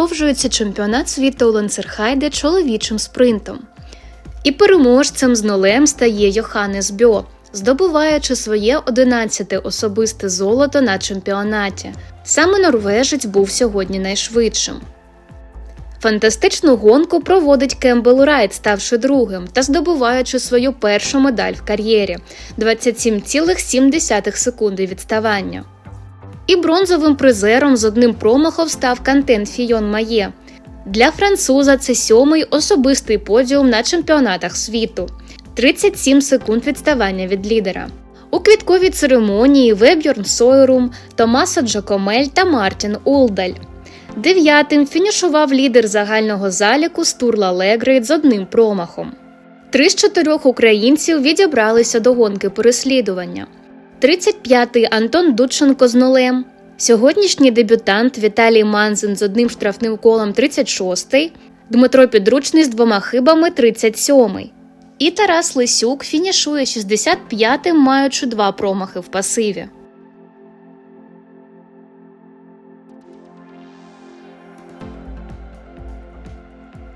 Продовжується чемпіонат світу у Ланцерхайде чоловічим спринтом. І переможцем з нулем стає Йоханнес Бьо, здобуваючи своє 11-те особисте золото на чемпіонаті. Саме норвежець був сьогодні найшвидшим. Фантастичну гонку проводить Кембел Райт, ставши другим та здобуваючи свою першу медаль в кар'єрі 27,7 секунди відставання. І бронзовим призером з одним промахом став Кантен Фійон Має. Для француза це сьомий особистий подіум на чемпіонатах світу 37 секунд відставання від лідера. У квітковій церемонії Вебьорн Сойрум, Томаса Джакомель та Мартін Улдаль. Дев'ятим фінішував лідер загального заліку Стурла Легрейд з одним промахом. Три з чотирьох українців відібралися до гонки переслідування. 35-й Антон Дудченко з нулем. Сьогоднішній дебютант Віталій Манзин з одним штрафним колом 36-й, Дмитро Підручний з двома хибами 37-й. І Тарас Лисюк фінішує 65-м, маючи два промахи в пасиві.